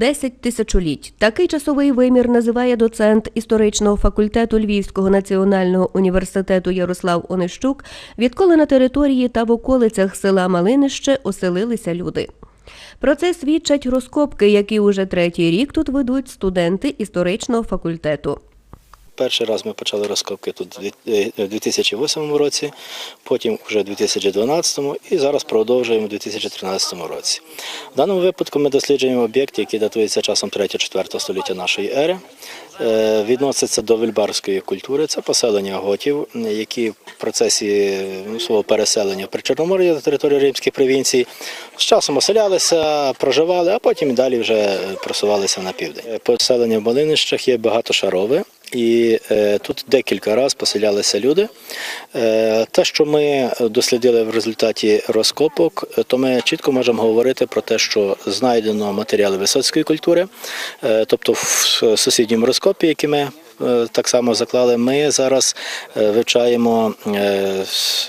10 тисячоліть. Такий часовий вимір називає доцент історичного факультету Львівського національного університету Ярослав Онищук, відколи на території та в околицях села Малинище оселилися люди. Про це свідчать розкопки, які уже третій рік тут ведуть студенти історичного факультету. Перший раз ми почали розкопки тут у 2008 році, потім вже у 2012 і зараз продовжуємо у 2013 році. В даному випадку ми досліджуємо об'єкти, які датуються часом 3-4 століття нашої ери. Е, Відносяться до вільбарської культури. Це поселення готів, які в процесі ну, свого переселення при Чорномор'ї на території римських провінцій з часом оселялися, проживали, а потім далі вже просувалися на південь. Е, Поселення в Малинищах є багатошарове. І е, тут декілька разів поселялися люди. Е, те, що ми дослідили в результаті розкопок, е, то ми чітко можемо говорити про те, що знайдено матеріали висоцької культури, е, тобто в сусідньому розкопі, які ми так само заклали, ми зараз е, вивчаємо е,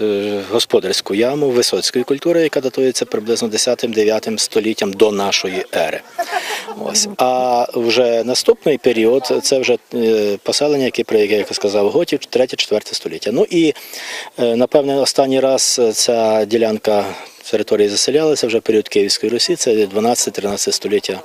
е, господарську яму висоцької культури, яка датується приблизно 10-9 століттям до нашої ери. Ось. А вже наступний період це вже е, поселення, яке, про яке я сказав, готів 3-4 століття. Ну і е, напевне останній раз ця ділянка території заселялася вже період Київської Русі, це 12-13 століття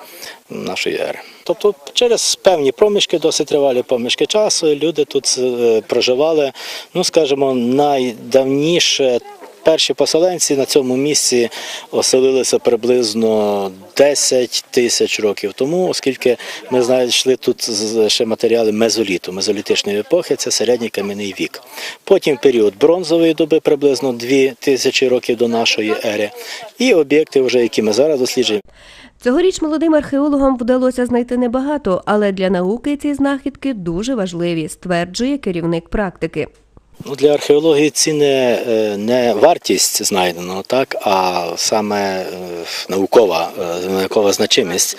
нашої ери. Тобто через певні проміжки, досить тривалі проміжки часу, люди тут е, проживали, ну скажімо, найдавніше Перші поселенці на цьому місці оселилися приблизно 10 тисяч років тому, оскільки ми знайшли тут ще матеріали мезоліту, мезолітичної епохи, це середній кам'яний вік. Потім період бронзової доби, приблизно 2 тисячі років до нашої ери, і об'єкти, вже, які ми зараз досліджуємо. Цьогоріч молодим археологам вдалося знайти небагато, але для науки ці знахідки дуже важливі, стверджує керівник практики. Ну, для археології ці не, е, вартість знайденого, так, а саме е, наукова, е, наукова значимість.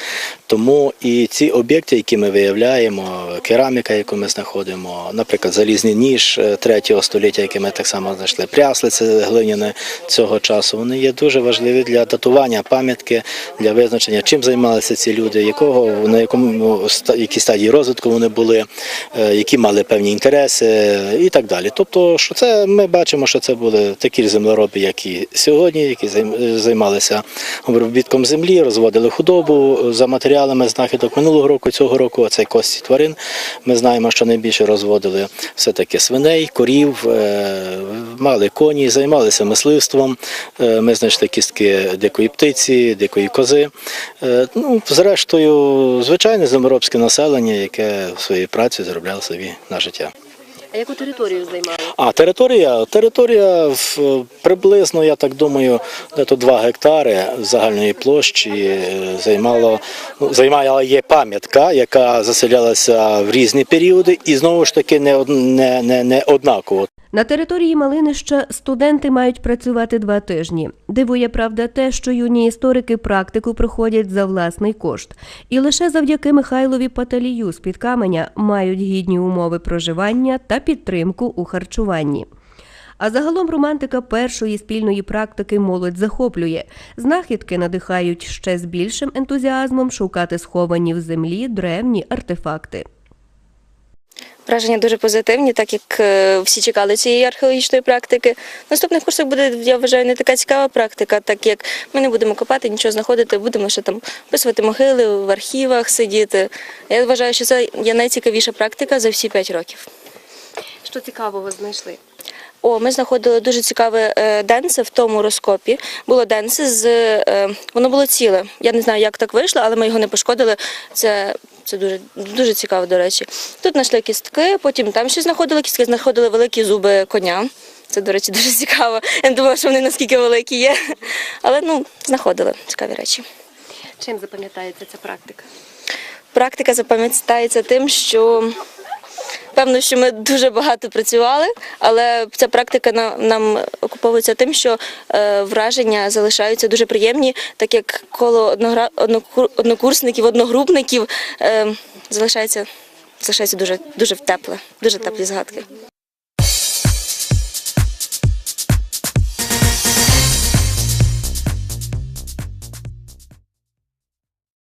Тому і ці об'єкти, які ми виявляємо, кераміка, яку ми знаходимо, наприклад, залізний ніж 3 століття, який ми так само знайшли, пряслиці глиняне цього часу, вони є дуже важливі для датування пам'ятки, для визначення, чим займалися ці люди, якого на якому ну, якій стадії розвитку вони були, які мали певні інтереси і так далі. Тобто, що це ми бачимо, що це були такі землероби, як і сьогодні, які займалися обробітком землі, розводили худобу за матеріалами знахідок минулого року, цього року цей кості тварин. Ми знаємо, що найбільше розводили все-таки свиней, корів, е, мали коні, займалися мисливством. Е, Ми знайшли кістки дикої птиці, дикої кози. Е, Ну, зрештою, звичайне землеробське населення, яке своєю працею заробляло собі на життя. А яку територію займали? А територія, територія в, приблизно, я так думаю, де то 2 гектари загальної площі е, займало, ну, займала є пам'ятка, яка заселялася в різні періоди, і знову ж таки не, не, не, не однаково. На території Малинища студенти мають працювати два тижні. Дивує правда те, що юні історики практику проходять за власний кошт, і лише завдяки Михайлові Паталію з під каменя мають гідні умови проживання та підтримку у харчуванні. А загалом романтика першої спільної практики молодь захоплює. Знахідки надихають ще з більшим ентузіазмом шукати сховані в землі древні артефакти. Враження дуже позитивні, так як е, всі чекали цієї археологічної практики. В наступних курсах буде, я вважаю, не така цікава практика, так як ми не будемо копати, нічого знаходити, будемо ще там писувати могили, в архівах сидіти. Я вважаю, що це є найцікавіша практика за всі п'ять років. Що цікавого знайшли? О, ми знаходили дуже цікаве е, денце в тому розкопі. Було денце з е, воно було ціле. Я не знаю, як так вийшло, але ми його не пошкодили. Це, це дуже, дуже цікаво, до речі. Тут знайшли кістки, потім там ще знаходили кістки, знаходили великі зуби коня. Це, до речі, дуже цікаво. Я не думала, що вони наскільки великі є. Але ну, знаходили цікаві речі. Чим запам'ятається ця практика? Практика запам'ятається тим, що певно, що ми дуже багато працювали, але ця практика на- нам окуповується тим, що е, враження залишаються дуже приємні, так як коло однокурсників, одногрупників е, залишається, залишається дуже, дуже тепле, дуже теплі згадки.